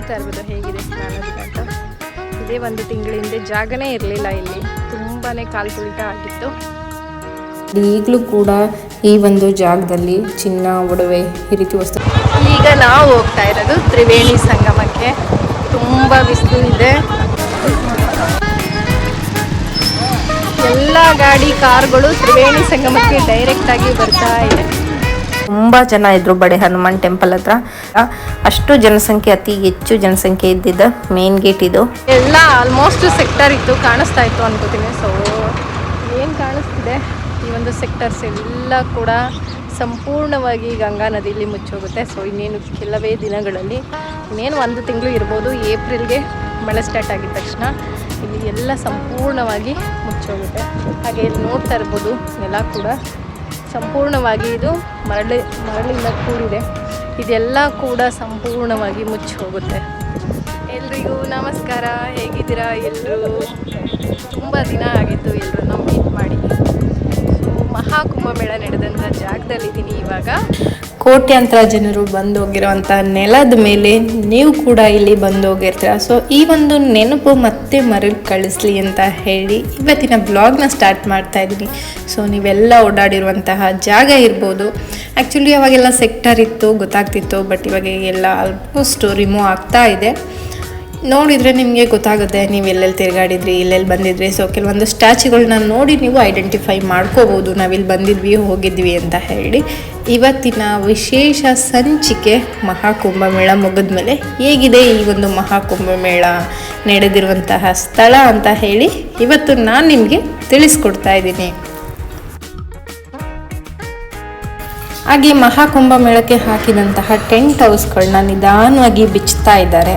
ನೋಡ್ತಾ ಇರ್ಬೋದು ಹೇಗಿದೆ ಅಂತ ಇದೇ ಒಂದು ತಿಂಗಳಿಂದ ಜಾಗನೇ ಇರಲಿಲ್ಲ ಇಲ್ಲಿ. ತುಂಬಾ ಕಾಲು ತುಳಿತ ಆಗಿತ್ತು. ಈಗಲೂ ಕೂಡ ಈ ಒಂದು ಜಾಗದಲ್ಲಿ ಚಿನ್ನ ಒಡವೆ ಈ ರೀತಿ ವಸ್ತು ಈಗ ನಾವು ಹೋಗ್ತಾ ಇರೋದು ತ್ರಿವೇಣಿ ಸಂಗಮಕ್ಕೆ. ತುಂಬ ಬಿಸಿಲು ಇದೆ. ಎಲ್ಲ ಗಾಡಿ ಕಾರ್ಗಳು ತ್ರಿವೇಣಿ ಸಂಗಮಕ್ಕೆ ಡೈರೆಕ್ಟ್ ಆಗಿ ಬರ್ತಾ ಇದೆ. ತುಂಬ ಜನ ಇದ್ರು ಬಡೆ ಹನುಮಾನ್ ಟೆಂಪಲ್ ಹತ್ರ. ಅಷ್ಟು ಜನಸಂಖ್ಯೆ, ಅತಿ ಹೆಚ್ಚು ಜನಸಂಖ್ಯೆ ಇದ್ದಿದ್ದ ಮೇನ್ ಗೇಟ್ ಇದು. ಎಲ್ಲ ಆಲ್ಮೋಸ್ಟ್ ಸೆಕ್ಟರ್ ಇತ್ತು, ಕಾಣಿಸ್ತಾ ಇತ್ತು ಅನ್ಕೋತೀನಿ. ಸೊ ಏನು ಕಾಣಿಸ್ತಿದೆ? ಈ ಒಂದು ಸೆಕ್ಟರ್ಸ್ ಎಲ್ಲ ಕೂಡ ಸಂಪೂರ್ಣವಾಗಿ ಗಂಗಾ ನದಿಯಲ್ಲಿ ಮುಚ್ಚೋಗುತ್ತೆ. ಸೊ ಇನ್ನೇನು ಕೆಲವೇ ದಿನಗಳಲ್ಲಿ, ಇನ್ನೇನು ಒಂದು ತಿಂಗಳು ಇರ್ಬೋದು, ಏಪ್ರಿಲ್ಗೆ ಮಳೆ ಸ್ಟಾರ್ಟ್ ಆಗಿದ ತಕ್ಷಣ ಇಲ್ಲಿ ಎಲ್ಲ ಸಂಪೂರ್ಣವಾಗಿ ಮುಚ್ಚೋಗುತ್ತೆ. ಹಾಗೆ ಇಲ್ಲಿ ನೋಡ್ತಾ ಇರ್ಬೋದು ಎಲ್ಲ ಕೂಡ. ಸಂಪೂರ್ಣವಾಗಿ ಇದು ಮರಳಿ ಮರಳಿಂದ ಕೂಡಿದೆ. ಇದೆಲ್ಲ ಕೂಡ ಸಂಪೂರ್ಣವಾಗಿ ಮುಚ್ಚಿ ಹೋಗುತ್ತೆ. ಎಲ್ರಿಗೂ ನಮಸ್ಕಾರ. ಹೇಗಿದ್ದೀರಾ ಎಲ್ಲರೂ? ತುಂಬ ದಿನ ಆಗಿತ್ತು ಎಲ್ಲರೂ ನಾವು ಮೀಟ್ ಮಾಡಿ. ಸೊ ಮಹಾಕುಂಭಮೇಳ ನಡೆದಂಥ ಜಾಗದಲ್ಲಿದ್ದೀನಿ ಇವಾಗ. ಕೋಟ್ಯಾಂತರ ಜನರು ಬಂದೋಗಿರೋವಂಥ ನೆಲದ ಮೇಲೆ ನೀವು ಕೂಡ ಇಲ್ಲಿ ಬಂದೋಗಿರ್ತೀರ? ಸೊ ಈ ಒಂದು ನೆನಪು ಮತ್ತೆ ಮರಳಿ ಕಳಿಸ್ಲಿ ಅಂತ ಹೇಳಿ ಇವತ್ತಿನ ಬ್ಲಾಗ್ನ ಸ್ಟಾರ್ಟ್ ಮಾಡ್ತಾ ಇದ್ದೀನಿ. ಸೊ ನೀವೆಲ್ಲ ಓಡಾಡಿರುವಂತಹ ಜಾಗ ಇರ್ಬೋದು. ಆ್ಯಕ್ಚುಲಿ ಅವಾಗೆಲ್ಲ ಸೆಕ್ಟರ್ ಇತ್ತು, ಗೊತ್ತಾಗ್ತಿತ್ತು ಬಟ್ ಇವಾಗ ಎಲ್ಲ ಆಲ್ಮೋಸ್ಟ್ ರಿಮೂವ್ ಆಗ್ತಾ ಇದೆ. ನೋಡಿದರೆ ನಿಮಗೆ ಗೊತ್ತಾಗುತ್ತೆ, ನೀವು ಎಲ್ಲೆಲ್ಲಿ ತಿರುಗಾಡಿದ್ರಿ ಇಲ್ಲೆಲ್ಲಿ ಬಂದಿದ್ರಿ. ಸೊ ಕೆಲವೊಂದು ಸ್ಟ್ಯಾಚ್ಯುಗಳನ್ನ ನೋಡಿ ನೀವು ಐಡೆಂಟಿಫೈ ಮಾಡ್ಕೋಬೋದು. ನಾವಿಲ್ಲಿ ಬಂದಿದ್ವಿ, ಹೋಗಿದ್ವಿ ಅಂತ ಹೇಳಿ. ಇವತ್ತಿನ ವಿಶೇಷ ಸಂಚಿಕೆ ಮಹಾಕುಂಭಮೇಳ ಮುಗಿದ್ಮೇಲೆ ಹೇಗಿದೆ ಈ ಒಂದು ಮಹಾಕುಂಭಮೇಳ ನಡೆದಿರುವಂತಹ ಸ್ಥಳ ಅಂತ ಹೇಳಿ ಇವತ್ತು ನಾನು ನಿಮಗೆ ತಿಳಿಸ್ಕೊಡ್ತಾ ಇದ್ದೀನಿ. ಹಾಗೆ ಮಹಾಕುಂಭ ಮೇಳಕ್ಕೆ ಹಾಕಿದಂತಹ ಟೆಂಟ್ ಹೌಸ್ಗಳನ್ನ ನಿಧಾನವಾಗಿ ಬಿಚ್ಚುತ್ತಾ ಇದ್ದಾರೆ.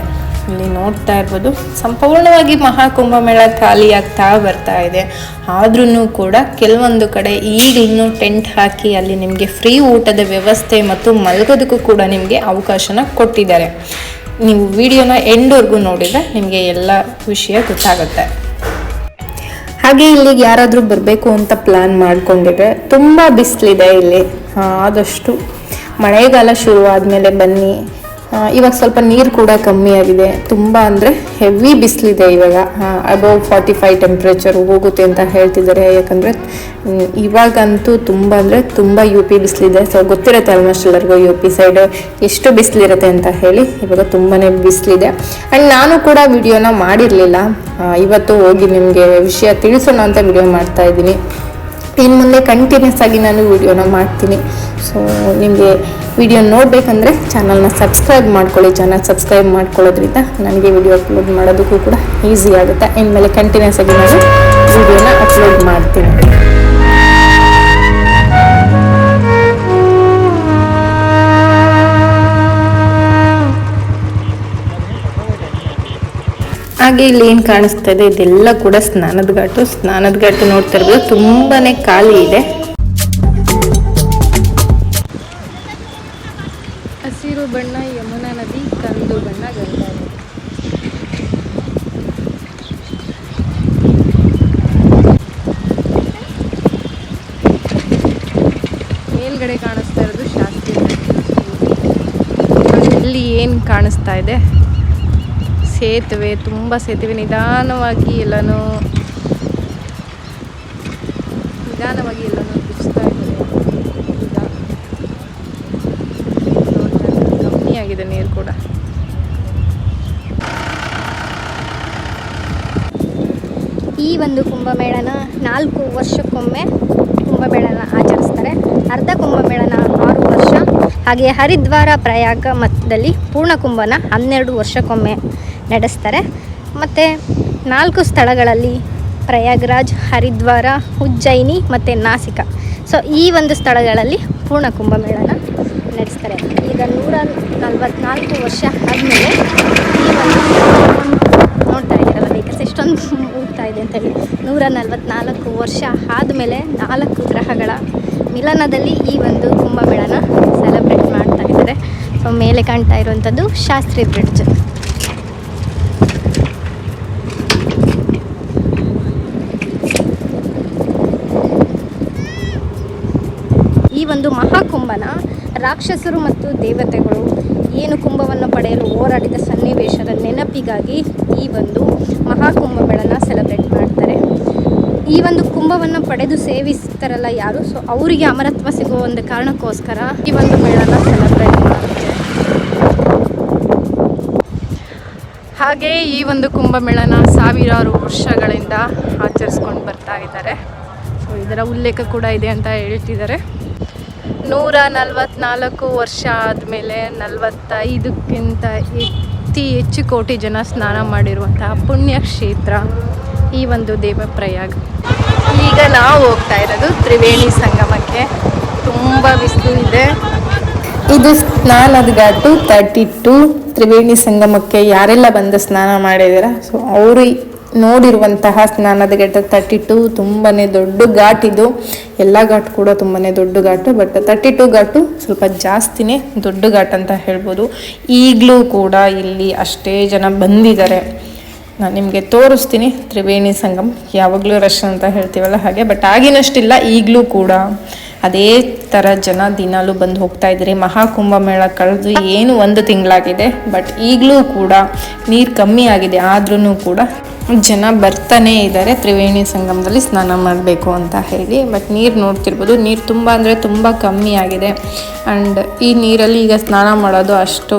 ಇಲ್ಲಿ ನೋಡ್ತಾ ಇರ್ಬೋದು. ಸಂಪೂರ್ಣವಾಗಿ ಮಹಾಕುಂಭ ಮೇಳ ಖಾಲಿ ಆಗ್ತಾ ಬರ್ತಾ ಇದೆ. ಆದ್ರೂ ಕೂಡ ಕೆಲವೊಂದು ಕಡೆ ಈಗಲೂ ಟೆಂಟ್ ಹಾಕಿ ಅಲ್ಲಿ ನಿಮಗೆ ಫ್ರೀ ಊಟದ ವ್ಯವಸ್ಥೆ ಮತ್ತು ಮಲಗೋದಕ್ಕೂ ಕೂಡ ನಿಮಗೆ ಅವಕಾಶನ ಕೊಟ್ಟಿದ್ದಾರೆ. ನೀವು ವಿಡಿಯೋನ ಎಂಡ್ವರೆಗೂ ನೋಡಿದರೆ ನಿಮಗೆ ಎಲ್ಲ ವಿಷಯ ಗೊತ್ತಾಗುತ್ತೆ. ಹಾಗೆ ಇಲ್ಲಿಗೆ ಯಾರಾದರೂ ಬರಬೇಕು ಅಂತ ಪ್ಲ್ಯಾನ್ ಮಾಡ್ಕೊಂಡಿದ್ರೆ ತುಂಬ ಬಿಸಿಲಿದೆ ಇಲ್ಲಿ. ಆದಷ್ಟು ಮಳೆಗಾಲ ಶುರು ಆದಮೇಲೆ ಬನ್ನಿ. ಇವಾಗ ಸ್ವಲ್ಪ ನೀರು ಕೂಡ ಕಮ್ಮಿ ಆಗಿದೆ. ತುಂಬ ಅಂದರೆ ಹೆವಿ ಬಿಸಿಲಿದೆ ಇವಾಗ. ಅಬೌವ್ ಫಾರ್ಟಿ ಫೈವ್ ಟೆಂಪ್ರೇಚರ್ ಹೋಗುತ್ತೆ ಅಂತ ಹೇಳ್ತಿದ್ದಾರೆ. ಯಾಕಂದರೆ ಇವಾಗಂತೂ ತುಂಬ ಅಂದರೆ ತುಂಬ ಯು ಪಿ ಬಿಸಿಲಿದೆ. ಸೊ ಗೊತ್ತಿರುತ್ತೆ ಆಲ್ಮೋಸ್ಟ್ ಎಲ್ಲರಿಗೂ ಯು ಪಿ ಸೈಡ್ ಎಷ್ಟು ಬಿಸಿಲಿರುತ್ತೆ ಅಂತ ಹೇಳಿ. ಇವಾಗ ತುಂಬಾ ಬಿಸಿಲಿದೆ. ಆ್ಯಂಡ್ ನಾನು ಕೂಡ ವಿಡಿಯೋನ ಮಾಡಿರಲಿಲ್ಲ. ಇವತ್ತು ಹೋಗಿ ನಿಮಗೆ ವಿಷಯ ತಿಳಿಸೋಣ ಅಂತ ವಿಡಿಯೋ ಮಾಡ್ತಾ ಇದ್ದೀನಿ. ಇನ್ನು ಮುಂದೆ ಕಂಟಿನ್ಯೂಸ್ ಆಗಿ ನಾನು ವಿಡಿಯೋನ ಮಾಡ್ತೀನಿ. ಸೊ ನಿಮಗೆ ವಿಡಿಯೋ ನೋಡಬೇಕಂದ್ರೆ ಚಾನಲ್ನ ಸಬ್ಸ್ಕ್ರೈಬ್ ಮಾಡ್ಕೊಳ್ಳಿ ಚಾನಲ್ ಸಬ್ಸ್ಕ್ರೈಬ್ ಮಾಡ್ಕೊಳ್ಳೋದ್ರಿಂದ ನನಗೆ ವಿಡಿಯೋ ಅಪ್ಲೋಡ್ ಮಾಡೋದಕ್ಕೂ ಕೂಡ ಈಸಿ ಆಗುತ್ತೆ. ಇನ್ಮೇಲೆ ಕಂಟಿನ್ಯೂಸ್ ಆಗಿ ನಾನು ವಿಡಿಯೋನ ಅಪ್ಲೋಡ್ ಮಾಡ್ತೀನಿ. ಹಾಗೆ ಇಲ್ಲಿ ಏನು ಕಾಣಿಸ್ತಾ ಇದೆ? ಇದೆಲ್ಲ ಕೂಡ ಸ್ನಾನದ ಘಾಟು. ಸ್ನಾನದ ಘಾಟು ನೋಡ್ತಾ ಇರ್ಬೋದು. ತುಂಬಾ ಖಾಲಿ ಇದೆ. ಅಲ್ಲಿ ಏನು ಕಾಣಿಸ್ತಾ ಇದೆ? ಸೇತುವೆ, ತುಂಬ ಸೇತುವೆ, ನಿಧಾನವಾಗಿ ಎಲ್ಲನೂ ನಿಧಾನವಾಗಿ ಎಲ್ಲನೂ ಬಿಚ್ತಾ ಇದ್ದಾರೆ. ಕಮ್ಮಿ ಆಗಿದೆ ನೀರು ಕೂಡ. ಈ ಒಂದು ಕುಂಭಮೇಳನ ನಾಲ್ಕು ವರ್ಷಕ್ಕೊಮ್ಮೆ ಕುಂಭಮೇಳನ ಆಚರಿಸ್ತಾರೆ. ಅರ್ಧ ಕುಂಭಮೇಳನ ಹಾಗೆ ಹರಿದ್ವಾರ ಪ್ರಯಾಗ ಮಠದಲ್ಲಿ ಪೂರ್ಣ ಕುಂಭನ ಹನ್ನೆರಡು ವರ್ಷಕ್ಕೊಮ್ಮೆ ನಡೆಸ್ತಾರೆ. ಮತ್ತು ನಾಲ್ಕು ಸ್ಥಳಗಳಲ್ಲಿ ಪ್ರಯಾಗ್ರಾಜ್, ಹರಿದ್ವಾರ, ಉಜ್ಜಯಿನಿ ಮತ್ತು ನಾಸಿಕ. ಸೊ ಈ ಒಂದು ಸ್ಥಳಗಳಲ್ಲಿ ಪೂರ್ಣ ಕುಂಭಮೇಳನ ನಡೆಸ್ತಾರೆ. ಈಗ ನೂರ ನಲ್ವತ್ನಾಲ್ಕು ವರ್ಷ ಆದಮೇಲೆ ಈ ಒಂದು ನೋಡ್ತಾ ಇದ್ದಾರೆ ವೆಹಿಕಲ್ಸ್ ಎಷ್ಟೊಂದು ಹೋಗ್ತಾ ಇದೆ ಅಂತೇಳಿ ನೂರ ನಲ್ವತ್ನಾಲ್ಕು ವರ್ಷ ಆದಮೇಲೆ ನಾಲ್ಕು ಗ್ರಹಗಳ ಮಿಲನದಲ್ಲಿ ಈ ಒಂದು ಕುಂಭಮೇಳನ ಸೊ, ಮೇಲೆ ಕಾಣ್ತಾ ಇರುವಂಥದ್ದು ಶಾಸ್ತ್ರಿ ಬ್ರಿಡ್ಜ್. ಈ ಒಂದು ಮಹಾಕುಂಭನ ರಾಕ್ಷಸರು ಮತ್ತು ದೇವತೆಗಳು ಏನು ಕುಂಭವನ್ನು ಪಡೆಯಲು ಹೋರಾಡಿದ ಸನ್ನಿವೇಶದ ನೆನಪಿಗಾಗಿ ಈ ಒಂದು ಮಹಾಕುಂಭಗಳನ್ನು ಸೆಲೆಬ್ರೇಟ್ ಮಾಡ್ತಾರೆ. ಈ ಒಂದು ಕುಂಭವನ್ನು ಪಡೆದು ಸೇವಿಸ್ತಾರಲ್ಲ ಯಾರು? ಸೊ ಅವರಿಗೆ ಅಮರತ್ವ ಸಿಗೋ ಒಂದು ಕಾರಣಕ್ಕೋಸ್ಕರ ಈ ಒಂದು ಮೇಳನ ಸೆಲೆಬ್ರೇಟ್ ಮಾಡ್ತಾರೆ ಹಾಗೆ ಈ ಒಂದು ಕುಂಭಮೇಳನ ಸಾವಿರಾರು ವರ್ಷಗಳಿಂದ ಆಚರಿಸ್ಕೊಂಡು ಬರ್ತಾ ಇದ್ದಾರೆ. ಸೊ ಇದರ ಉಲ್ಲೇಖ ಕೂಡ ಇದೆ ಅಂತ ಹೇಳ್ತಿದ್ದಾರೆ. ನೂರ ನಲ್ವತ್ನಾಲ್ಕು ವರ್ಷ ಆದಮೇಲೆ ನಲವತ್ತೈದಕ್ಕಿಂತ ಅತಿ ಹೆಚ್ಚು ಕೋಟಿ ಜನ ಸ್ನಾನ ಮಾಡಿರುವಂತಹ ಪುಣ್ಯಕ್ಷೇತ್ರ ಈ ಒಂದು ದೇವಪ್ರಯಾಗ್. ಈಗ ನಾವು ಹೋಗ್ತಾ ಇರೋದು ತ್ರಿವೇಣಿ ಸಂಗಮಕ್ಕೆ. ತುಂಬ ಬಿಸಿಲು ಇದೆ. ಇದು ಸ್ನಾನದ ಘಾಟು ತರ್ಟಿ ಟು. ತ್ರಿವೇಣಿ ಸಂಗಮಕ್ಕೆ ಯಾರೆಲ್ಲ ಬಂದು ಸ್ನಾನ ಮಾಡಿದ್ದೀರಾ? ಸೊ ಅವರು ನೋಡಿರುವಂತಹ ಸ್ನಾನದ ಘಾಟ ತರ್ಟಿ ಟು ತುಂಬಾ ದೊಡ್ಡ ಘಾಟ್ ಇದು. ಎಲ್ಲ ಘಾಟ್ ಕೂಡ ತುಂಬಾ ದೊಡ್ಡ ghat, but thirty two ghat ಸ್ವಲ್ಪ ಜಾಸ್ತಿನೇ ದೊಡ್ಡ ಘಾಟ್ ಅಂತ ಹೇಳ್ಬೋದು. ಈಗಲೂ ಕೂಡ ಇಲ್ಲಿ ಅಷ್ಟೇ ಜನ ಬಂದಿದ್ದಾರೆ. ನಾನು ನಿಮಗೆ ತೋರಿಸ್ತೀನಿ ತ್ರಿವೇಣಿ ಸಂಗಮ್. ಯಾವಾಗಲೂ ರಶ್ ಅಂತ ಹೇಳ್ತೀವಲ್ಲ ಹಾಗೆ ಬಟ್ ಆಗಿನಷ್ಟಿಲ್ಲ, ಈಗಲೂ ಕೂಡ. ಅದೇ ಥರ ಜನ ದಿನಾಲೂ ಬಂದು ಹೋಗ್ತಾ ಇದ್ದೀರಿ. ಮಹಾಕುಂಭ ಮೇಳ ಕಳೆದು ಏನು ಒಂದು ತಿಂಗಳಾಗಿದೆ ಬಟ್ ಈಗಲೂ ಕೂಡ ನೀರು ಕಮ್ಮಿ ಆಗಿದೆ. ಆದ್ರೂ ಕೂಡ ಜನ ಬರ್ತಾನೇ ಇದ್ದಾರೆ ತ್ರಿವೇಣಿ ಸಂಗಮದಲ್ಲಿ ಸ್ನಾನ ಮಾಡಬೇಕು ಅಂತ ಹೇಳಿ. ಬಟ್ ನೀರು ನೋಡ್ತಿರ್ಬೋದು. ನೀರು ತುಂಬ ಅಂದರೆ ತುಂಬ ಕಮ್ಮಿ ಆಗಿದೆ. ಆ್ಯಂಡ್ ಈ ನೀರಲ್ಲಿ ಈಗ ಸ್ನಾನ ಮಾಡೋದು ಅಷ್ಟು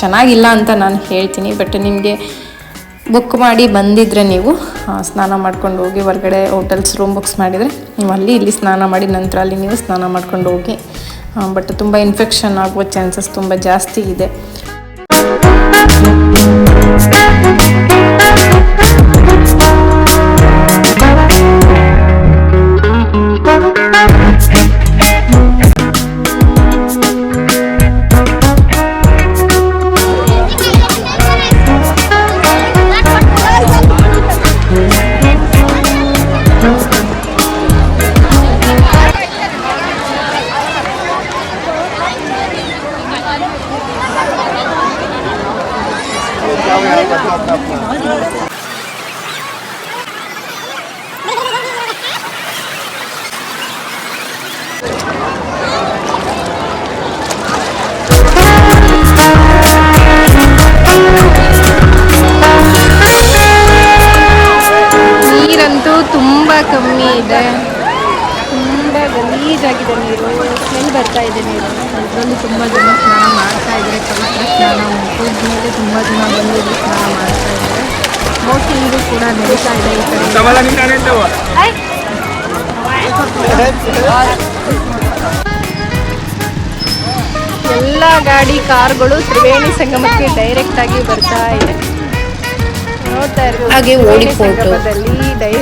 ಚೆನ್ನಾಗಿಲ್ಲ ಅಂತ ನಾನು ಹೇಳ್ತೀನಿ. ಬಟ್ ನಿಮಗೆ ಬುಕ್ ಮಾಡಿ ಬಂದಿದ್ರೆ ನೀವು ಸ್ನಾನ ಮಾಡ್ಕೊಂಡು ಹೋಗಿ ಹೊರಗಡೆ ಹೋಟೆಲ್ಸ್ ರೂಮ್ ಬುಕ್ಸ್ ಮಾಡಿದರೆ ನೀವು ಅಲ್ಲಿ ಇಲ್ಲಿ ಸ್ನಾನ ಮಾಡಿ ನಂತರ ಅಲ್ಲಿ ನೀವು ಸ್ನಾನ ಮಾಡ್ಕೊಂಡು ಹೋಗಿ ಬಟ್ ತುಂಬ ಇನ್ಫೆಕ್ಷನ್ ಆಗುವ ಚಾನ್ಸಸ್ ತುಂಬ ಜಾಸ್ತಿ ಇದೆ. ಕಮ್ಮಿ ಇದೆ. ತುಂಬ ಗಲೀಜಾಗಿದೆ ನೀರು. ಸ್ಮೆಲ್ ಬರ್ತಾ ಇದೆ ನೀರು. ಅದರಲ್ಲಿ ತುಂಬ ಜನ ಸ್ನಾನ ಮಾಡ್ತಾ ಇದ್ದಾರೆ. ಪವಿತ್ರ ಸ್ನಾನ ಮುಗಿದ್ಮೇಲೆ ತುಂಬ ಜನ ಬಂದು ಇಲ್ಲಿ ಸ್ನಾನ ಮಾಡ್ತಾ ಇದ್ದಾರೆ. ಬೋಟಿಂಗು ಕೂಡ ನಡೀತಾ ಇದೆ ಈ ಕಡೆ. ಎಲ್ಲ ಗಾಡಿ ಕಾರ್ಗಳು ತ್ರಿವೇಣಿ ಸಂಗಮಕ್ಕೆ ಡೈರೆಕ್ಟ್ ಆಗಿ ಬರ್ತಾ ಇದೆ. ಹಾಗೆ ಓಡಿ ಫೋಟೋ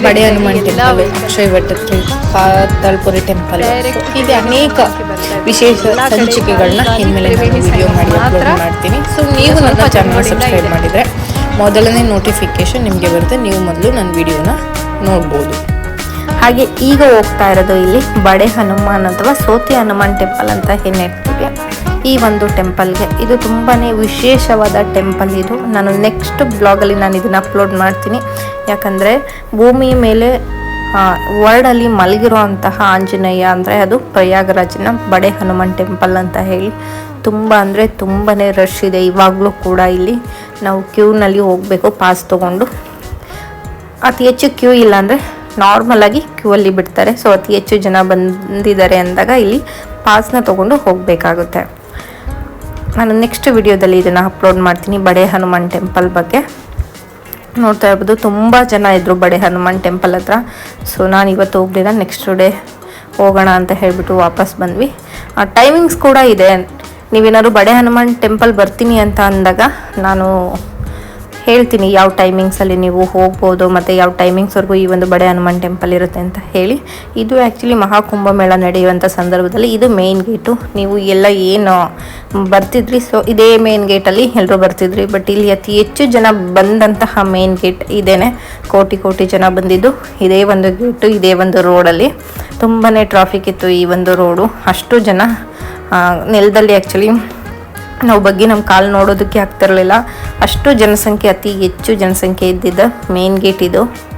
ಬಡೆ ಹನುಮಾನ್ ಟೆಂಪಲ್ ಅಕ್ಷಯ ವಟತ್ರಿ ಪಾತಾಳ್ಪುರಿ ಟೆಂಪಲ್ ಹೀಗೆ ಅನೇಕ ವಿಶೇಷ ಸಂಚಿಕೆಗಳನ್ನ ಇನ್ಮೇಲೆ ನಾನು ವಿಡಿಯೋ ಮಾಡಿ ಅಪ್ಲೋಡ್ ಮಾಡ್ತೀನಿ. ಸೊ ನೀವು ನನ್ನ ಚಾನಲ್ ಸಬ್ಸ್ಕ್ರೈಬ್ ಮಾಡಿದರೆ ಮೊದಲನೇ ನೋಟಿಫಿಕೇಶನ್ ನಿಮಗೆ ಬರುತ್ತೆ. ನೀವು ಮೊದಲು ನನ್ನ ವಿಡಿಯೋನ ನೋಡ್ಬೋದು. ಹಾಗೆ ಈಗ ಹೋಗ್ತಾ ಇರೋದು ಇಲ್ಲಿ ಬಡೆ ಹನುಮಾನ್ ಅಥವಾ ಸೋತಿ ಹನುಮಾನ್ ಟೆಂಪಲ್ ಅಂತ ಏನು ಹೇಳ್ತೀವಿ ಈ ಒಂದು ಟೆಂಪಲ್ಗೆ. ಇದು ತುಂಬಾ ವಿಶೇಷವಾದ ಟೆಂಪಲ್ ಇದು. ನಾನು ನೆಕ್ಸ್ಟ್ ಬ್ಲಾಗಲ್ಲಿ ನಾನು ಇದನ್ನು ಅಪ್ಲೋಡ್ ಮಾಡ್ತೀನಿ. ಯಾಕಂದರೆ ಭೂಮಿ ಮೇಲೆ ವರ್ಲ್ಡಲ್ಲಿ ಮಲಗಿರೋ ಅಂತಹ ಆಂಜನೇಯ ಅಂದರೆ ಅದು ಪ್ರಯಾಗರಾಜನ ಬಡೆ ಹನುಮಾನ್ ಟೆಂಪಲ್ ಅಂತ ಹೇಳಿ. ತುಂಬ ಅಂದರೆ ತುಂಬಾ ರಶ್ ಇದೆ. ಇವಾಗಲೂ ಕೂಡ ಇಲ್ಲಿ ನಾವು ಕ್ಯೂನಲ್ಲಿ ಹೋಗಬೇಕು, ಪಾಸ್ ತೊಗೊಂಡು. ಅತಿ ಹೆಚ್ಚು ಕ್ಯೂ ಇಲ್ಲ ಅಂದರೆ ನಾರ್ಮಲಾಗಿ ಕ್ಯೂ ಅಲ್ಲಿ ಬಿಡ್ತಾರೆ. ಸೊ ಅತಿ ಹೆಚ್ಚು ಜನ ಬಂದಿದ್ದಾರೆ ಅಂದಾಗ ಇಲ್ಲಿ ಪಾಸ್ನ ತೊಗೊಂಡು ಹೋಗಬೇಕಾಗುತ್ತೆ. ನಾನು ನೆಕ್ಸ್ಟ್ ವಿಡಿಯೋದಲ್ಲಿ ಇದನ್ನು ಅಪ್ಲೋಡ್ ಮಾಡ್ತೀನಿ ಬಡೆ ಹನುಮಾನ್ ಟೆಂಪಲ್ ಬಗ್ಗೆ. ನೋಡ್ತಾ ಇರ್ಬೋದು, ತುಂಬ ಜನ ಇದ್ದರು ಬಡೆ ಹನುಮಾನ್ ಟೆಂಪಲ್ ಹತ್ರ. ಸೊ ನಾನು ಇವತ್ತು ಹೋಗಲಿಲ್ಲ ನೆಕ್ಸ್ಟ್ ಡೇ ಹೋಗೋಣ ಅಂತ ಹೇಳಿಬಿಟ್ಟು ವಾಪಸ್ ಬಂದ್ವಿ. ಟೈಮಿಂಗ್ಸ್ ಕೂಡ ಇದೆ. ನೀವೇನಾದ್ರು ಬಡೆ ಹನುಮಾನ್ ಟೆಂಪಲ್ ಬರ್ತೀನಿ ಅಂತ ಅಂದಾಗ, ನಾನು ಹೇಳ್ತೀನಿ ಯಾವ ಟೈಮಿಂಗ್ಸಲ್ಲಿ ನೀವು ಹೋಗ್ಬೋದು ಮತ್ತು ಯಾವ ಟೈಮಿಂಗ್ಸ್ವರೆಗೂ ಈ ಒಂದು ಬಡೆ ಹನುಮಾನ್ ಟೆಂಪಲ್ ಇರುತ್ತೆ ಅಂತ ಹೇಳಿ. ಇದು ಆ್ಯಕ್ಚುಲಿ ಮಹಾಕುಂಭ ಮೇಳ ನಡೆಯುವಂಥ ಸಂದರ್ಭದಲ್ಲಿ ಇದು ಮೇನ್ ಗೇಟು ನೀವು ಎಲ್ಲ ಏನು ಬರ್ತಿದ್ರಿ ಸೊ ಇದೇ ಮೇನ್ ಗೇಟಲ್ಲಿ ಎಲ್ಲರೂ ಬರ್ತಿದ್ರಿ ಬಟ್ ಇಲ್ಲಿ ಅತಿ ಹೆಚ್ಚು ಜನ ಬಂದಂತಹ ಮೇನ್ ಗೇಟ್ ಇದೇನೆ. ಕೋಟಿ ಕೋಟಿ ಜನ ಬಂದಿದ್ದು ಇದೇ ಒಂದು ಗೇಟು ಇದೇ ಒಂದು ರೋಡಲ್ಲಿ ತುಂಬಾ ಟ್ರಾಫಿಕ್ ಇತ್ತು ಈ ಒಂದು ರೋಡು ಅಷ್ಟು ಜನ ನೆಲದಲ್ಲಿ ಆ್ಯಕ್ಚುಲಿ ನಾವು ಬಗ್ಗೆ ನಮ್ಮ ಕಾಲು ನೋಡೋದಕ್ಕೆ ಆಗ್ತಿರಲಿಲ್ಲ. ಅಷ್ಟು ಜನಸಂಖ್ಯೆ ಅತಿ ಹೆಚ್ಚು ಜನಸಂಖ್ಯೆ ಇದ್ದಿದ್ದ ಮೇನ್ ಗೇಟ್ ಇದು.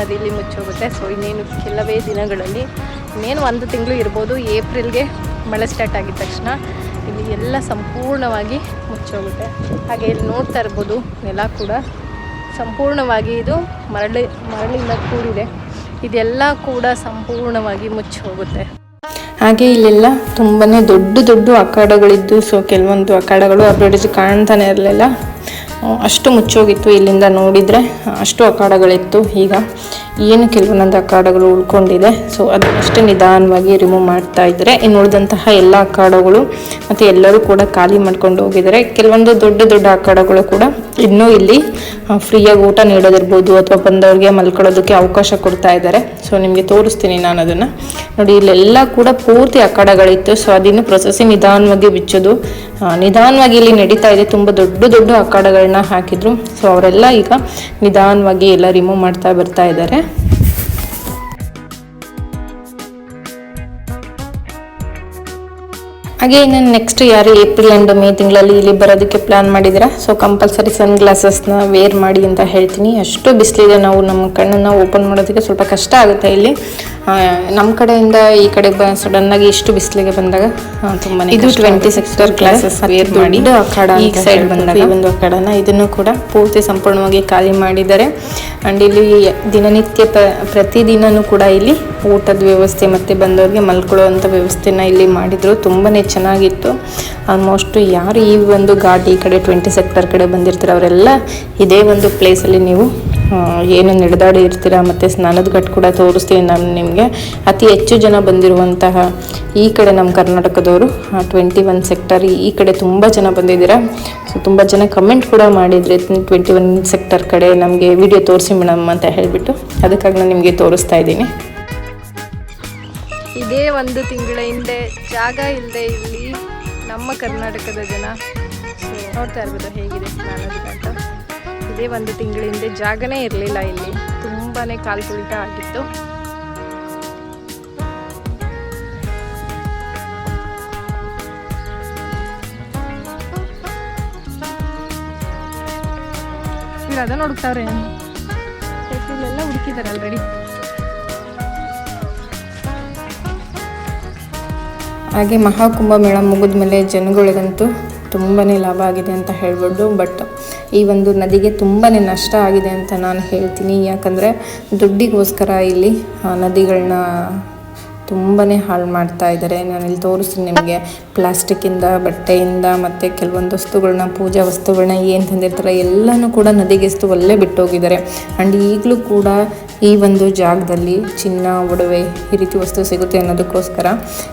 ನದಿಯಲ್ಲಿ ಮುಚ್ಚೋಗುತ್ತೆ. ಸೊ ಇನ್ನೇನು ಕೆಲವೇ ದಿನಗಳಲ್ಲಿ, ಇನ್ನೇನು ಒಂದು ತಿಂಗಳು ಇರ್ಬೋದು, ಏಪ್ರಿಲ್ಗೆ ಮಳೆ ಸ್ಟಾರ್ಟ್ ಆಗಿದ ತಕ್ಷಣ ಇಲ್ಲಿ ಎಲ್ಲ ಸಂಪೂರ್ಣವಾಗಿ ಮುಚ್ಚೋಗುತ್ತೆ. ಹಾಗೆ ಇಲ್ಲಿ ನೋಡ್ತಾ ಇರ್ಬೋದು, ನೆಲ ಕೂಡ ಸಂಪೂರ್ಣವಾಗಿ ಇದು ಮರಳಿ, ಮರಳಿಂದ ಕೂಡಿದೆ. ಇದೆಲ್ಲ ಕೂಡ ಸಂಪೂರ್ಣವಾಗಿ ಮುಚ್ಚಿ ಹೋಗುತ್ತೆ ಹಾಗೆ ಇಲ್ಲೆಲ್ಲ ತುಂಬಾ ದೊಡ್ಡ ದೊಡ್ಡ ಅಖಾಡಗಳಿದ್ದು ಸೊ ಕೆಲವೊಂದು ಅಖಾಡಗಳು ಅಭಿವೃದ್ಧಿ ಕಾಣ್ತಾನೆ ಇರಲಿಲ್ಲ. ಅಷ್ಟು ಮುಚ್ಚೋಗಿತ್ತು ಇಲ್ಲಿಂದ ನೋಡಿದರೆ ಅಷ್ಟು ಅಖಾಡಗಳಿತ್ತು ಈಗ. ಏನು ಕೆಲವೊಂದೊಂದು ಅಖಾಡಗಳು ಉಳ್ಕೊಂಡಿದೆ. ಸೊ ಅದನ್ನಷ್ಟೇ ನಿಧಾನವಾಗಿ ರಿಮೂವ್ ಮಾಡ್ತಾ ಇದ್ದಾರೆ. ಇನ್ನು ಉಳಿದಂತಹ ಎಲ್ಲ ಅಖಾಡಗಳು ಮತ್ತು ಎಲ್ಲರೂ ಕೂಡ ಖಾಲಿ ಮಾಡ್ಕೊಂಡು ಹೋಗಿದ್ದಾರೆ. ಕೆಲವೊಂದು ದೊಡ್ಡ ದೊಡ್ಡ ಅಖಾಡಗಳು ಕೂಡ ಇನ್ನೂ ಇಲ್ಲಿ ಫ್ರೀಯಾಗಿ ಊಟ ನೀಡೋದಿರ್ಬೋದು ಅಥವಾ ಬಂದವ್ರಿಗೆ ಮಲ್ಕೊಳ್ಳೋದಕ್ಕೆ ಅವಕಾಶ ಕೊಡ್ತಾ ಇದ್ದಾರೆ. ಸೊ ನಿಮಗೆ ತೋರಿಸ್ತೀನಿ ನಾನು ಅದನ್ನು. ನೋಡಿ, ಇಲ್ಲೆಲ್ಲ ಕೂಡ ಪೂರ್ತಿ ಅಖಾಡಗಳಿತ್ತು ಸೊ ಅದನ್ನು ಪ್ರೊಸೆಸಿಂಗ್ ನಿಧಾನವಾಗಿ ಬಿಚ್ಚೋದು ನಿಧಾನವಾಗಿ ಇಲ್ಲಿ ನಡೀತಾ ಇದೆ. ತುಂಬ ದೊಡ್ಡ ದೊಡ್ಡ ಅಖಾಡಗಳನ್ನ ಹಾಕಿದ್ರು. ಸೊ ಅವರೆಲ್ಲ ಈಗ ನಿಧಾನವಾಗಿ ಎಲ್ಲ ರಿಮೂವ್ ಮಾಡ್ತಾ ಬರ್ತಾ ಇದ್ದಾರೆ. ಹಾಗೆ ಇನ್ನು ನೆಕ್ಸ್ಟ್ ಯಾರು ಏಪ್ರಿಲ್ ಆ್ಯಂಡ್ ಮೇ ತಿಂಗಳಲ್ಲಿ ಇಲ್ಲಿ ಬರೋದಕ್ಕೆ ಪ್ಲ್ಯಾನ್ ಮಾಡಿದ್ದೀರಾ? ಸೊ ಕಂಪಲ್ಸರಿ ಸನ್ ಗ್ಲಾಸಸ್ನ ವೇರ್ ಮಾಡಿ ಅಂತ ಹೇಳ್ತೀನಿ. ಅಷ್ಟು ಬಿಸಿಲಿದೆ. ನಾವು ನಮ್ಮ ಕಣ್ಣನ್ನು ಓಪನ್ ಮಾಡೋದಕ್ಕೆ ಸ್ವಲ್ಪ ಕಷ್ಟ ಆಗುತ್ತೆ ಇಲ್ಲಿ. ನಮ್ಮ ಕಡೆಯಿಂದ ಈ ಕಡೆ ಬ ಸಡನ್ನಾಗಿ ಇಷ್ಟು ಬಿಸಿಲಿಗೆ ಬಂದಾಗ ತುಂಬಾನೇ ಇದು ಟ್ವೆಂಟಿ ಸೆಕ್ಟರ್ ಕ್ಲಾಸಸ್ ಮಾಡಿ ಅಖಾಡ ಈ ಸೈಡ್ ಬಂದಾಗ. ಈ ಒಂದು ಅಖಾಡನ ಇದನ್ನು ಕೂಡ ಪೂರ್ತಿ ಸಂಪೂರ್ಣವಾಗಿ ಖಾಲಿ ಮಾಡಿದ್ದಾರೆ. ಆ್ಯಂಡ್ ಇಲ್ಲಿ ದಿನನಿತ್ಯ ಪ ಪ್ರತಿದಿನನೂ ಕೂಡ ಇಲ್ಲಿ ಊಟದ ವ್ಯವಸ್ಥೆ ಮತ್ತು ಬಂದವ್ರಿಗೆ ಮಲ್ಕೊಳ್ಳೋವಂಥ ವ್ಯವಸ್ಥೆನ ಇಲ್ಲಿ ಮಾಡಿದರು. ತುಂಬಾ ಚೆನ್ನಾಗಿತ್ತು. ಆಲ್ಮೋಸ್ಟ್ ಯಾರು ಈ ಒಂದು ಘಾಟ್ ಈ ಕಡೆ ಟ್ವೆಂಟಿ ಸೆಕ್ಟರ್ ಕಡೆ ಬಂದಿರ್ತಾರೆ ಅವರೆಲ್ಲ ಇದೇ ಒಂದು ಪ್ಲೇಸಲ್ಲಿ ನೀವು ಏನು ನಡೆದಾಡಿ ಇರ್ತೀರ ಮತ್ತು ಸ್ನಾನದ ಘಟ್ ಕೂಡ ತೋರಿಸ್ತೀನಿ ನಾನು ನಿಮಗೆ. ಅತಿ ಹೆಚ್ಚು ಜನ ಬಂದಿರುವಂತಹ ಈ ಕಡೆ ನಮ್ಮ ಕರ್ನಾಟಕದವರು ಟ್ವೆಂಟಿ ಒನ್ ಸೆಕ್ಟರ್ ಈ ಕಡೆ ತುಂಬ ಜನ ಬಂದಿದ್ದೀರಾ. ಸೊ ತುಂಬ ಜನ ಕಮೆಂಟ್ ಕೂಡ ಮಾಡಿದರೆ ಟ್ವೆಂಟಿ ಒನ್ ಸೆಕ್ಟರ್ ಕಡೆ ನಮಗೆ ವಿಡಿಯೋ ತೋರಿಸಿ ಮೇಡಮ್ ಅಂತ ಹೇಳಿಬಿಟ್ಟು ಅದಕ್ಕಾಗಿ ನಾನು ನಿಮಗೆ ತೋರಿಸ್ತಾ ಇದ್ದೀನಿ. ಇದೇ ಒಂದು ತಿಂಗಳ ಹಿಂದೆ ಜಾಗ ಇಲ್ಲದೆ ಇಲ್ಲಿ ನಮ್ಮ ಕರ್ನಾಟಕದ ಜನ. ನೋಡ್ತಾ ಇರ್ಬೋದು ಹೇಗಿದೆ ಸ್ನಾನದ ಘಾಟ. ಇದೇ. ಒಂದು ತಿಂಗಳ ಹಿಂದೆ ಜಾಗನೇ ಇರಲಿಲ್ಲ ಇಲ್ಲಿ. ತುಂಬಾ ಕಾಲು ತುಳಿತ ಆಗಿತ್ತು ಅದ ಅದನ್ನ ಹುಡುಕ್ತಾವ್ರೆ ಹುಡುಕಿದಾರೆ ಹುಡುಕಿದ್ದಾರೆ ಆಲ್ರೆಡಿ ಹಾಗೆ ಮಹಾಕುಂಭ ಮೇಳ ಮುಗಿದ ಮೇಲೆ ಜನಗಳಿಗಂತೂ ತುಂಬಾ ಲಾಭ ಆಗಿದೆ ಅಂತ ಹೇಳ್ಬೋದು. ಬಟ್ ಈ ಒಂದು ನದಿಗೆ ತುಂಬಾ ನಷ್ಟ ಆಗಿದೆ ಅಂತ ನಾನು ಹೇಳ್ತೀನಿ. ಯಾಕಂದರೆ ದುಡ್ಡಿಗೋಸ್ಕರ ಇಲ್ಲಿ ನದಿಗಳನ್ನ ತುಂಬಾ ಹಾಳು ಮಾಡ್ತಾ ಇದ್ದಾರೆ ನಾನು ಇಲ್ಲಿ ತೋರಿಸ್ತೀನಿ ನಿಮಗೆ. ಪ್ಲಾಸ್ಟಿಕ್ಕಿಂದ, ಬಟ್ಟೆಯಿಂದ ಮತ್ತು ಕೆಲವೊಂದು ವಸ್ತುಗಳನ್ನ ಪೂಜಾ ವಸ್ತುಗಳನ್ನ ಏನು ತಂದಿರ್ತಾರೆ, ಎಲ್ಲನೂ ಕೂಡ ನದಿಗೆ ಅಲ್ಲೇ ಬಿಟ್ಟೋಗಿದ್ದಾರೆ. ಆ್ಯಂಡ್ ಈಗಲೂ ಕೂಡ ಈ ಒಂದು ಜಾಗದಲ್ಲಿ ಚಿನ್ನ, ಒಡವೆ ಈ ರೀತಿ ವಸ್ತು ಸಿಗುತ್ತೆ ಅನ್ನೋದಕ್ಕೋಸ್ಕರ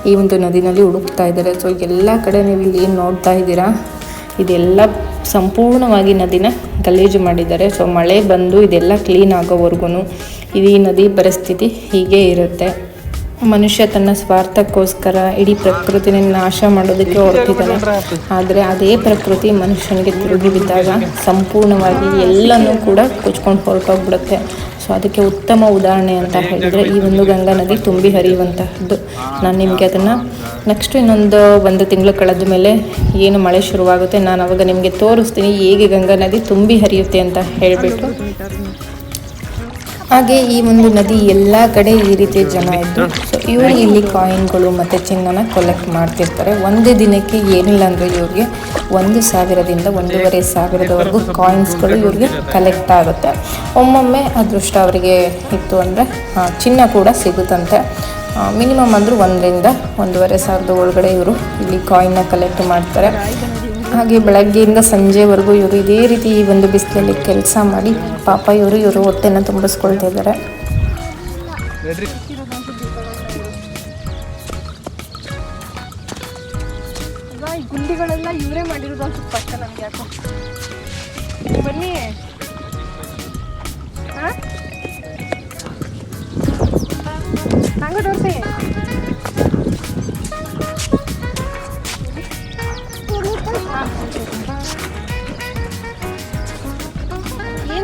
ಈ ಒಂದು ನದಿನಲ್ಲಿ ಹುಡುಕ್ತಾ ಇದ್ದಾರೆ. ಸೊ, ಎಲ್ಲ ಕಡೆ ನೀವು ಇಲ್ಲಿ ಏನು ನೋಡ್ತಾ ಇದ್ದೀರಾ ಇದೆಲ್ಲ ಸಂಪೂರ್ಣವಾಗಿ ನದಿನ ಗಲೀಜು ಮಾಡಿದ್ದಾರೆ. ಸೊ ಮಳೆ ಬಂದು ಇದೆಲ್ಲ ಕ್ಲೀನ್ ಆಗೋವರೆಗೂ ಇಡೀ ನದಿ ಪರಿಸ್ಥಿತಿ ಹೀಗೆ ಇರುತ್ತೆ. ಮನುಷ್ಯ ತನ್ನ ಸ್ವಾರ್ಥಕ್ಕೋಸ್ಕರ ಇಡೀ ಪ್ರಕೃತಿನ ನಾಶ ಮಾಡೋದಕ್ಕೆ ಹೊರಟಿದ್ದಾನೆ. ಆದರೆ ಅದೇ ಪ್ರಕೃತಿ ಮನುಷ್ಯನಿಗೆ ತಿರುಗಿ ಬಿದ್ದಾಗ ಸಂಪೂರ್ಣವಾಗಿ ಎಲ್ಲನೂ ಕೂಡ ಕೊಚ್ಕೊಂಡು ಹೊರಟೋಗ್ಬಿಡುತ್ತೆ. ಸೊ ಅದಕ್ಕೆ ಉತ್ತಮ ಉದಾಹರಣೆ ಅಂತ ಹೇಳಿದರೆ ಈ ಒಂದು ಗಂಗಾ ನದಿ ತುಂಬಿ ಹರಿಯುವಂತಹದ್ದು. ನಾನು ನಿಮಗೆ ಅದನ್ನು ನೆಕ್ಸ್ಟ್ ಇನ್ನೊಂದು ಒಂದು ತಿಂಗಳು ಕಳೆದ ಮೇಲೆ ಏನು ಮಳೆ ಶುರುವಾಗುತ್ತೆ ನಾನು ಅವಾಗ ನಿಮಗೆ ತೋರಿಸ್ತೀನಿ ಹೇಗೆ ಗಂಗಾ ನದಿ ತುಂಬಿ ಹರಿಯುತ್ತೆ ಅಂತ ಹೇಳಿಬಿಟ್ಟು. ಹಾಗೆ ಈ ಒಂದು ನದಿ ಎಲ್ಲ ಕಡೆ ಈ ರೀತಿ ಜನ ಇದ್ದು ಸೊ ಇವರು ಇಲ್ಲಿ ಕಾಯಿನ್ಗಳು ಮತ್ತು ಚಿನ್ನನ ಕಲೆಕ್ಟ್ ಮಾಡ್ತಿರ್ತಾರೆ. ಒಂದೇ ದಿನಕ್ಕೆ ಏನಿಲ್ಲ ಅಂದರೆ ಇವ್ರಿಗೆ ಒಂದು ಸಾವಿರದಿಂದ ಒಂದೂವರೆ ಸಾವಿರದವರೆಗೂ ಕಾಯಿನ್ಸ್ಗಳು ಇವ್ರಿಗೆ ಕಲೆಕ್ಟ್ ಆಗುತ್ತೆ. ಒಮ್ಮೊಮ್ಮೆ ಅದೃಷ್ಟ ಅವರಿಗೆ ಇತ್ತು ಅಂದರೆ ಚಿನ್ನ ಕೂಡ ಸಿಗುತ್ತಂತೆ. ಮಿನಿಮಮ್ ಅಂದರೂ ಒಂದರಿಂದ ಒಂದೂವರೆ ಸಾವಿರದ ಒಳಗಡೆ ಇವರು ಇಲ್ಲಿ ಕಾಯಿನ್ನ ಕಲೆಕ್ಟ್ ಮಾಡ್ತಾರೆ. ಹಾಗೆ ಬೆಳಗ್ಗೆಯಿಂದ ಸಂಜೆವರೆಗೂ ಇವರು ಇದೇ ರೀತಿ ಈ ಒಂದು ಬಿಸಿಲಲ್ಲಿ ಕೆಲಸ ಮಾಡಿ ಪಾಪ ಇವರು ಇವರು ಹೊಟ್ಟೆನ ತುಂಬಿಸ್ಕೊಳ್ತಾ ಇದ್ದಾರೆ. ಗುಂಡಿಗಳೆಲ್ಲ ಇವರೇ ಮಾಡಿರೋದು ಅನ್ಸುತ್ತೆ ಕಷ್ಟ ನಮ್ಗೆ ಯಾಕೋ. ಬನ್ನಿ. ಹಂಗ ತೋರ್ಸಿ.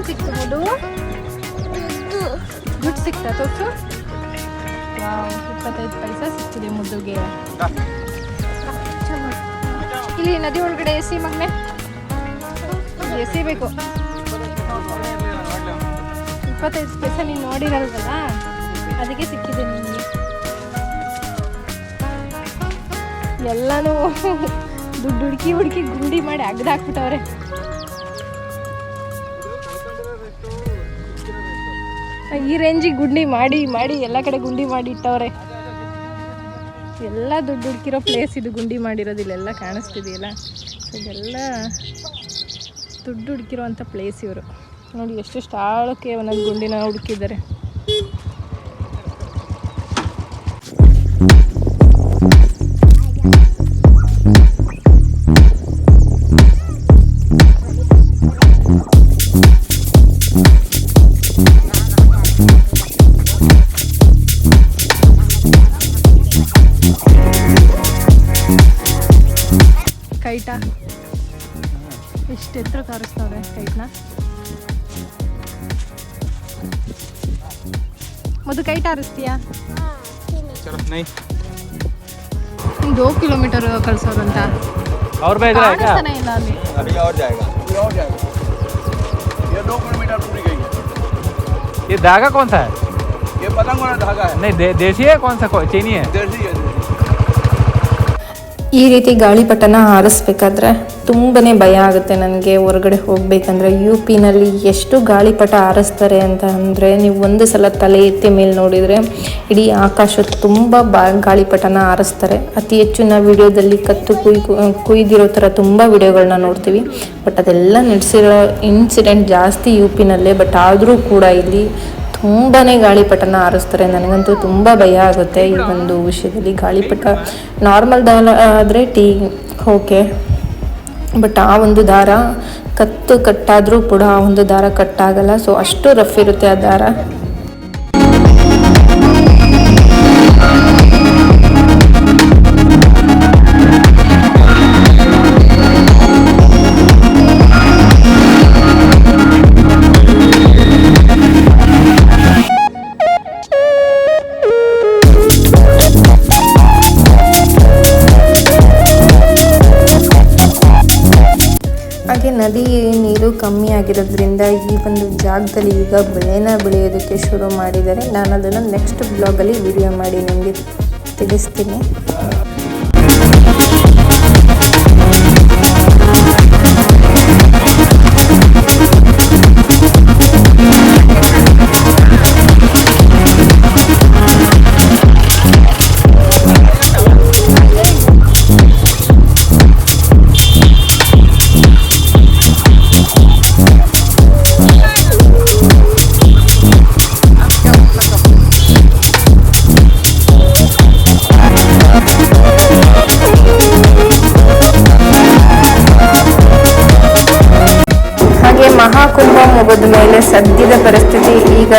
ಸಿಕ್ತು ದುಡ್ಡು ದುಡ್ಡು ಸಿಕ್ತಾ ತೋರ್ಸು. ಇಪ್ಪತ್ತೈದು ಪೈಸ ಸಿಕ್ತಿದೆ ಮುದ್ದುಗೆ. ಇಲ್ಲಿ ನದಿ ಒಳಗಡೆ ಎಸಿ ಮಗ್ನೆ. ಎಸಿ ಬೇಕು. ಇಪ್ಪತ್ತೈದು ಪೈಸೆ ನೀನು ನೋಡಿರಲ್ವಲ್ಲ? ಅದಕ್ಕೆ ಸಿಕ್ಕಿದೆ ನಿಮಗೆ ಎಲ್ಲಾನು ದುಡ್ಡು ಹುಡುಕಿ ಹುಡುಕಿ ಗುಂಡಿ ಮಾಡಿ ಅಗ್ದು ಈ ರೇಂಜಿಗೆ ಗುಂಡಿ ಮಾಡಿ ಮಾಡಿ, ಎಲ್ಲ ಕಡೆ ಗುಂಡಿ ಮಾಡಿ ಇಟ್ಟವ್ರೆ. ಎಲ್ಲ ದುಡ್ಡು ಹುಡುಕಿರೋ ಪ್ಲೇಸ್ ಇದು ಗುಂಡಿ ಮಾಡಿರೋದಿಲ್ಲ ಎಲ್ಲ ಕಾಣಿಸ್ತಿದೆಯಲ್ಲ? ಸೊ ಇದೆಲ್ಲ ದುಡ್ಡು ಹುಡುಕಿರೋ ಅಂಥ ಪ್ಲೇಸ್ ಇವರು. ನೋಡಿ, ಎಷ್ಟೆಷ್ಟು ಆಳಕ್ಕೆ ಒಂದೊಂದು ಗುಂಡಿನ ಹುಡುಕಿದ್ದಾರೆ. ಕೈಟ ಎಷ್ಟು ಎತ್ತರ ಕಾರಿಸ್ತವ್ರೆ ಕೈಟ್ನ ಮೊದಲು ಕೈಟ್ ಹಾರಿಸ್ತೀಯಾ चलो नहीं ಹಿಂಗೆ ದೋ ಕಿಲೋಮೀಟರ್ ಕಳ್ಸೋರಂತ और भेज रहा है क्या ಕಾಣಿಸ್ತಾನೆ ಇಲ್ಲ ಅಲ್ಲಿ अभी और जाएगा अभी और जाएगा ये दो किलोमीटर दूरी गई है ये धागा कौन सा है ये पतंग वाला धागा है नहीं दे, देसी है कौन सा को- चीनी है देसी है देसी ಈ ರೀತಿ ಗಾಳಿಪಟನ ಹಾರಿಸ್ಬೇಕಾದ್ರೆ ತುಂಬಾ ಭಯ ಆಗುತ್ತೆ ನನಗೆ ಹೊರಗಡೆ ಹೋಗಬೇಕಂದ್ರೆ. ಯು ಪಿನಲ್ಲಿ ಎಷ್ಟು ಗಾಳಿಪಟ ಹಾರಿಸ್ತಾರೆ ಅಂತ ಅಂದರೆ ನೀವು ಒಂದು ಸಲ ತಲೆ ಎತ್ತಿ ಮೇಲೆ ನೋಡಿದರೆ ಇಡೀ ಆಕಾಶ ತುಂಬ ಬಾ ಗಾಳಿಪಟನ ಹಾರಿಸ್ತಾರೆ. ಅತಿ ಹೆಚ್ಚು ನಾವು ವಿಡಿಯೋದಲ್ಲಿ ಕತ್ತು ಕುಯ್ ಕುಯ್ದಿರೋ ಥರ ತುಂಬ ವಿಡಿಯೋಗಳನ್ನ ನೋಡ್ತೀವಿ. ಬಟ್ ಅದೆಲ್ಲ ನಡೆಸಿರೋ ಇನ್ಸಿಡೆಂಟ್ ಜಾಸ್ತಿ ಯು ಪಿನಲ್ಲೇ ಬಟ್ ಆದರೂ ಕೂಡ ಇಲ್ಲಿ ತುಂಬಾ ಗಾಳಿಪಟನ ಹಾರಿಸ್ತಾರೆ ನನಗಂತೂ ತುಂಬ ಭಯ ಆಗುತ್ತೆ ಈ ಒಂದು ವಿಷಯದಲ್ಲಿ. ಗಾಳಿಪಟ ನಾರ್ಮಲ್ ದಾರ ಆದರೆ ಟೀ ಓಕೆ ಬಟ್ ಆ ಒಂದು ದಾರ ಕತ್ತು ಕಟ್ಟಾದರೂ ಕೂಡ ಆ ಒಂದು ದಾರ ಕಟ್ಟಾಗಲ್ಲ. ಸೊ ಅಷ್ಟು ರಫ್ ಇರುತ್ತೆ ಆ ದಾರ. ಆಗಿರೋದ್ರಿಂದ ಈ ಒಂದು ಜಾಗದಲ್ಲಿ ಈಗ ಬೆಳೆನ ಬೆಳೆಯೋದಕ್ಕೆ ಶುರು ಮಾಡಿದ್ದಾರೆ. ನಾನು ಅದನ್ನು ನೆಕ್ಸ್ಟ್ ಬ್ಲಾಗಲ್ಲಿ ವಿಡಿಯೋ ಮಾಡಿ ನಿಮಗೆ ತಿಳಿಸ್ತೀನಿ.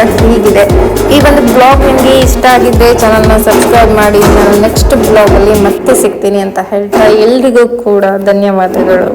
ಈಗ ಹೀಗಿದೆ. ಈ ಒಂದು ಬ್ಲಾಗ್ ನಿಮಗೆ ಇಷ್ಟ ಆಗಿದ್ದರೆ ಚಾನಲ್ನ ಸಬ್ಸ್ಕ್ರೈಬ್ ಮಾಡಿ, ನಾನು ನೆಕ್ಸ್ಟ್ ಬ್ಲಾಗಲ್ಲಿ ಮತ್ತೆ ಸಿಗ್ತೀನಿ ಅಂತ ಹೇಳ್ತಾ ಎಲ್ರಿಗೂ ಕೂಡ ಧನ್ಯವಾದಗಳು.